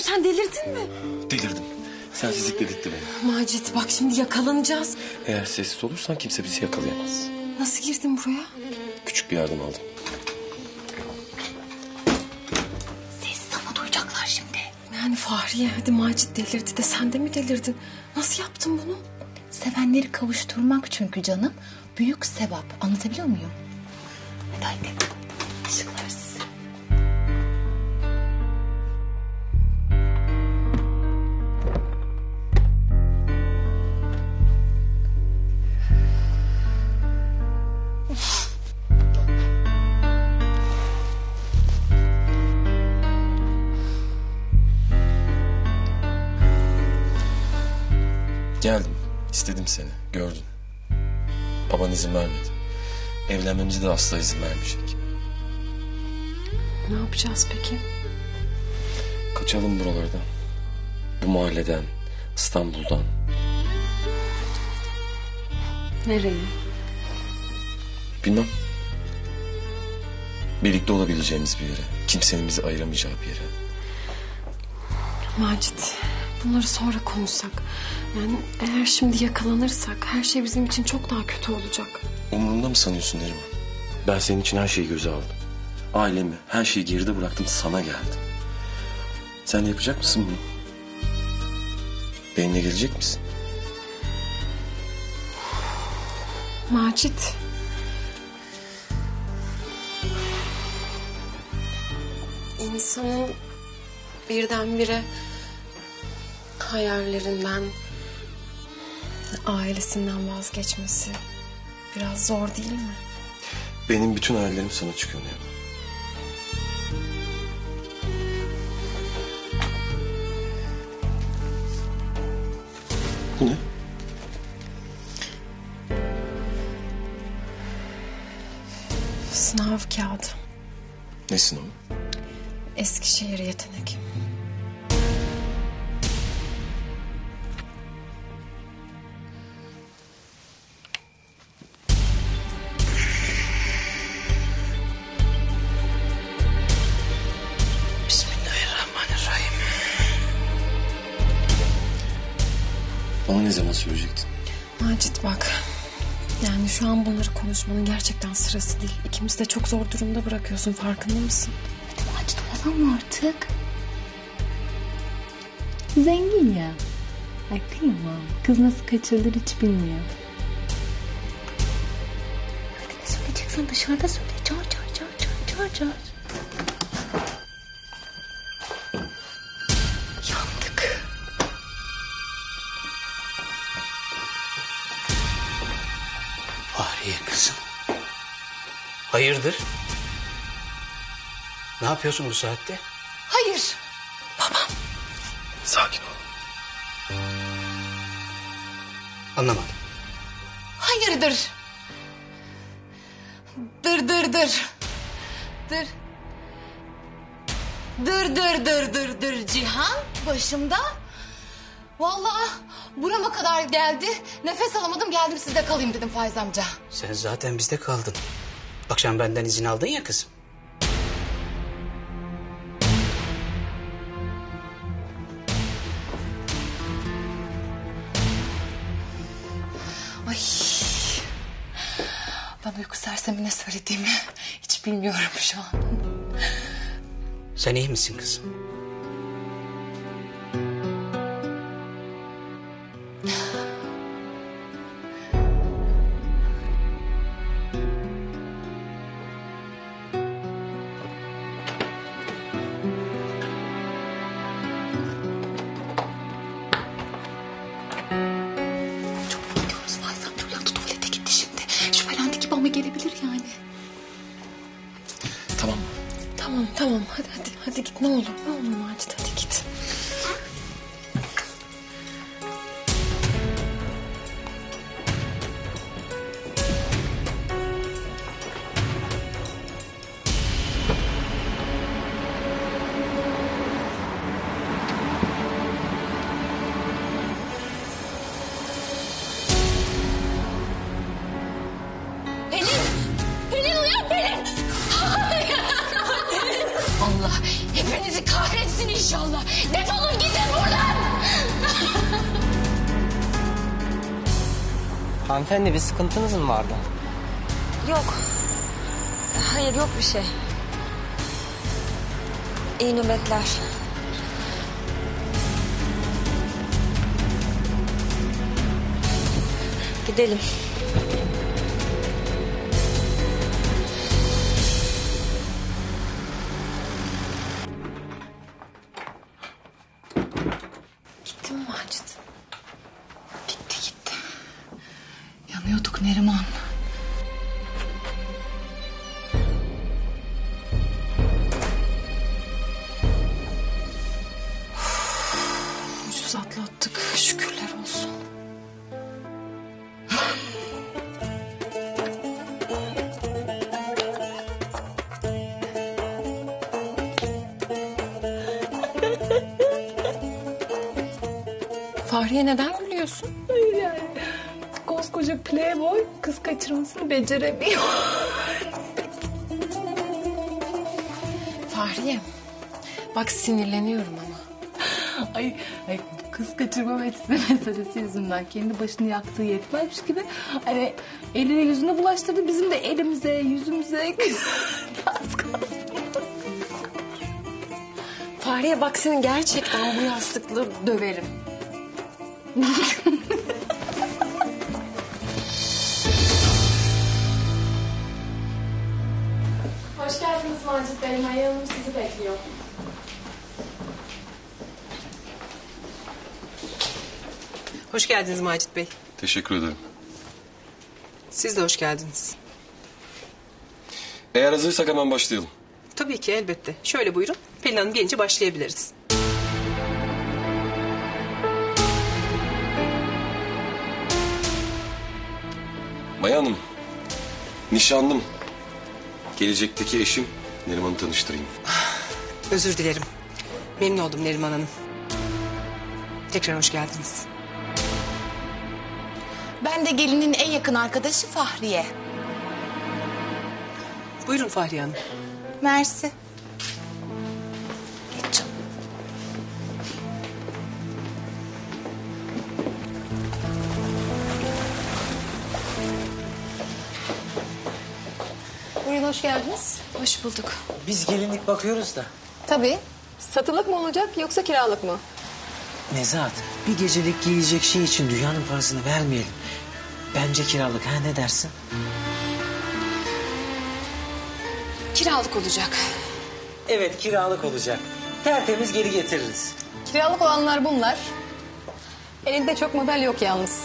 sen delirdin mi? Delirdim. Sensizlik dedirtti beni. Macit bak şimdi yakalanacağız. Eğer sessiz olursan kimse bizi yakalayamaz. Nasıl girdin buraya? Küçük bir yardım aldım. Sessiz ama duyacaklar şimdi. Yani Fahriye hadi Macit delirdi de sen de mi delirdin? Nasıl yaptın bunu? Sevenleri kavuşturmak çünkü canım. Büyük sevap. Anlatabiliyor muyum? Hadi haydi. Işıklar istedim seni. Gördün. Baban izin vermedi. Evlenmemize de asla izin vermeyecek. Ne yapacağız peki? Kaçalım buralardan. Bu mahalleden, İstanbul'dan. Nereye? Bilmem. Birlikte olabileceğimiz bir yere. Kimsenin bizi ayıramayacağı bir yere. Macit bunları sonra konuşsak. Yani eğer şimdi yakalanırsak her şey bizim için çok daha kötü olacak. Umurunda mı sanıyorsun Neriman? Ben senin için her şeyi göze aldım. Ailemi, her şeyi geride bıraktım sana geldim. Sen de yapacak mısın bunu? Benimle gelecek misin? Macit. İnsanın birdenbire hayallerinden, ailesinden vazgeçmesi biraz zor değil mi? Benim bütün hayallerim sana çıkıyor Neriman. Bu ne? Sınav kağıdı. Nesin o? Eskişehir yetenek. Ne zaman söyleyecektin? Macit bak. Yani şu an bunları konuşmanın gerçekten sırası değil. İkimizi de çok zor durumda bırakıyorsun farkında mısın? Hadi Macit olalım artık. Zengin ya. Ay kıyamam. Kız nasıl kaçırılır hiç bilmiyor. Hadi ne söyleyeceksen dışarıda söyle. Çağır çağır çağır çağır çağır çağır. Hayırdır? Ne yapıyorsun bu saatte? Hayır. Sakin ol. Anlamadım. Hayırdır? Dır dır dır. Dır. Dır dır dır dır dır Cihan başımda. Vallahi burama kadar geldi. Nefes alamadım geldim sizde kalayım dedim Faiz amca. Sen zaten bizde kaldın. Akşam benden izin aldın ya kızım. Ay. Ben uyku sersemine söylediğimi hiç bilmiyorum şu an. Sen iyi misin kızım? inşallah. Defolun gidin buradan. Hanımefendi bir sıkıntınız mı vardı? Yok. Hayır yok bir şey. İyi nöbetler. Gidelim. Macit? Gitti gitti. Yanıyorduk Neriman. Fahriye neden gülüyorsun? Koskoca playboy kız kaçırmasını beceremiyor. Fahriye. Bak sinirleniyorum ama. ay, ay kız kaçırma meselesi meselesi yüzünden kendi başını yaktığı yetmezmiş gibi hani eline yüzüne bulaştırdı bizim de elimize yüzümüze kalsın. Fahriye bak seni gerçekten bu yastıkla döverim. Hoş geldiniz Macit Bey. Maya Hanım sizi bekliyor. Hoş geldiniz Macit Bey. Teşekkür ederim. Siz de hoş geldiniz. Eğer hazırsak hemen başlayalım. Tabii ki elbette. Şöyle buyurun. Pelin Hanım gelince başlayabiliriz. Maya Hanım, nişanlım. Gelecekteki eşim Neriman'ı tanıştırayım. Özür dilerim. Memnun oldum Neriman Hanım. Tekrar hoş geldiniz. Ben de gelinin en yakın arkadaşı Fahriye. Buyurun Fahriye Hanım. Mersi. Hoş geldiniz. Hoş bulduk. Biz gelinlik bakıyoruz da. Tabii. Satılık mı olacak yoksa kiralık mı? Nezahat bir gecelik giyecek şey için dünyanın parasını vermeyelim. Bence kiralık ha ne dersin? Kiralık olacak. Evet kiralık olacak. Tertemiz geri getiririz. Kiralık olanlar bunlar. Elinde çok model yok yalnız.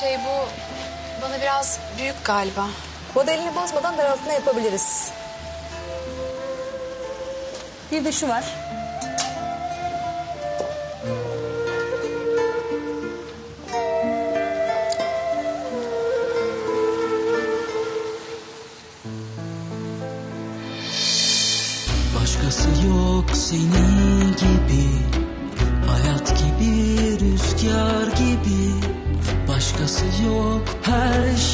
Şey bu bana biraz büyük galiba. Modelini bozmadan daraltma yapabiliriz. Bir de şu var. Başkası yok senin gibi Hayat gibi rüzgar gibi Başkası yok her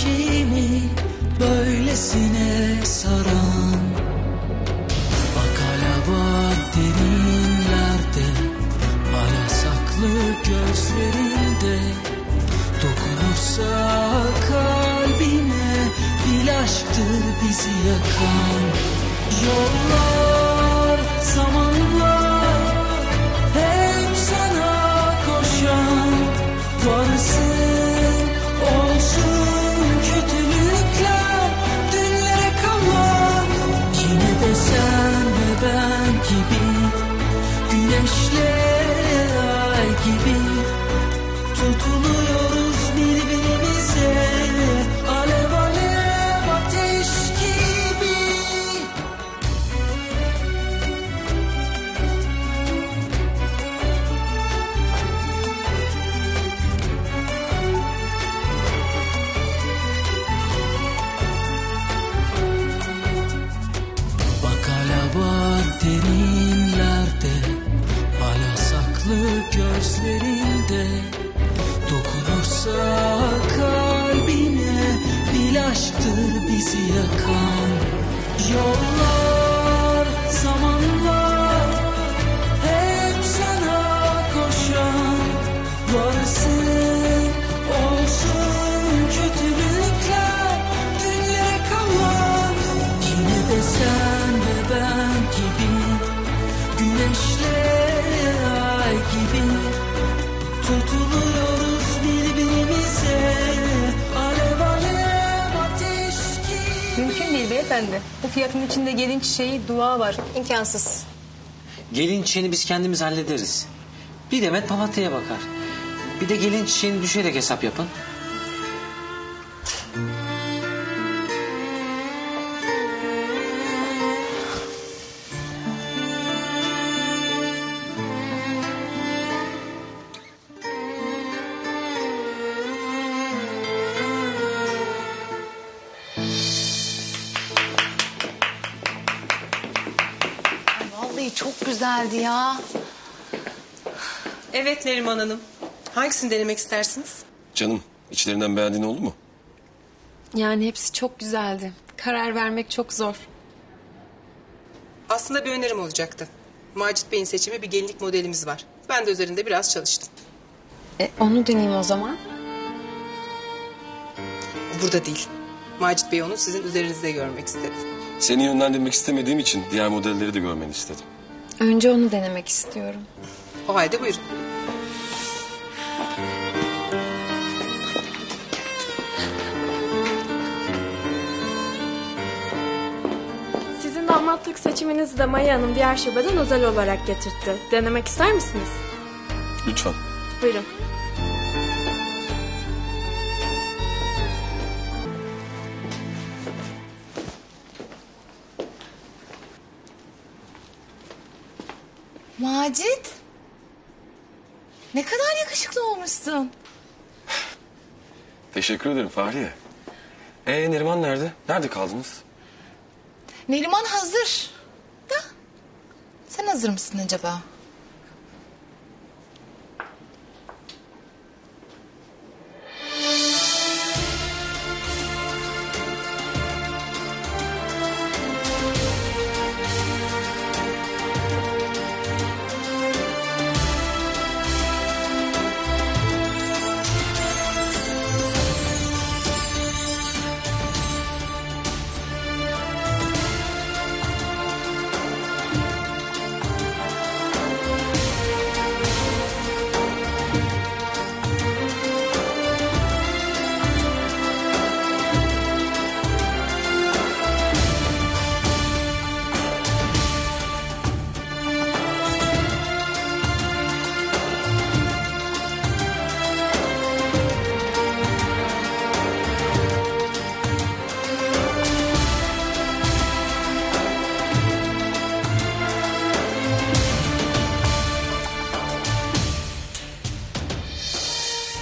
Beyefendi. Bu fiyatın içinde gelin çiçeği, dua var. İmkansız. Gelin çiçeğini biz kendimiz hallederiz. Bir demet papatyaya bakar. Bir de gelin çiçeğini düşerek hesap yapın. Çok güzeldi ya. Evet Neriman Hanım. Hangisini denemek istersiniz? Canım içlerinden beğendiğin oldu mu? Yani hepsi çok güzeldi. Karar vermek çok zor. Aslında bir önerim olacaktı. Macit Bey'in seçimi bir gelinlik modelimiz var. Ben de üzerinde biraz çalıştım. E, onu deneyeyim o zaman. Burada değil. Macit Bey onu sizin üzerinizde görmek istedi. Seni yönlendirmek istemediğim için diğer modelleri de görmeni istedim. Önce onu denemek istiyorum. O halde buyurun. Sizin damatlık seçiminizi de Maya Hanım diğer şubeden özel olarak getirtti. Denemek ister misiniz? Lütfen. Buyurun. Macit. Ne kadar yakışıklı olmuşsun. Teşekkür ederim Fahriye. Ee Neriman nerede? Nerede kaldınız? Neriman hazır. Da. Sen hazır mısın acaba?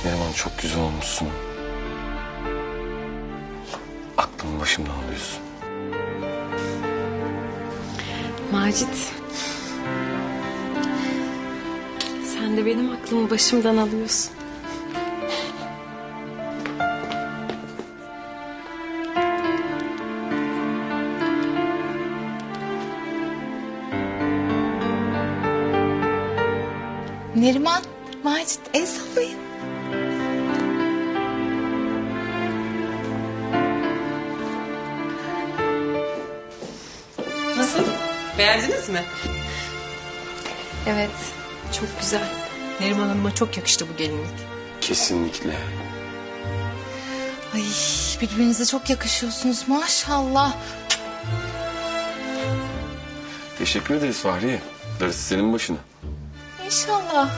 Neriman çok güzel olmuşsun. Aklımı başımdan alıyorsun. Macit. Sen de benim aklımı başımdan alıyorsun. Neriman, Macit el sallayın. Beğendiniz mi? Evet, çok güzel. Neriman Hanım'a çok yakıştı bu gelinlik. Kesinlikle. Ay birbirinize çok yakışıyorsunuz maşallah. Teşekkür ederiz Fahriye. Darısı senin başına. İnşallah.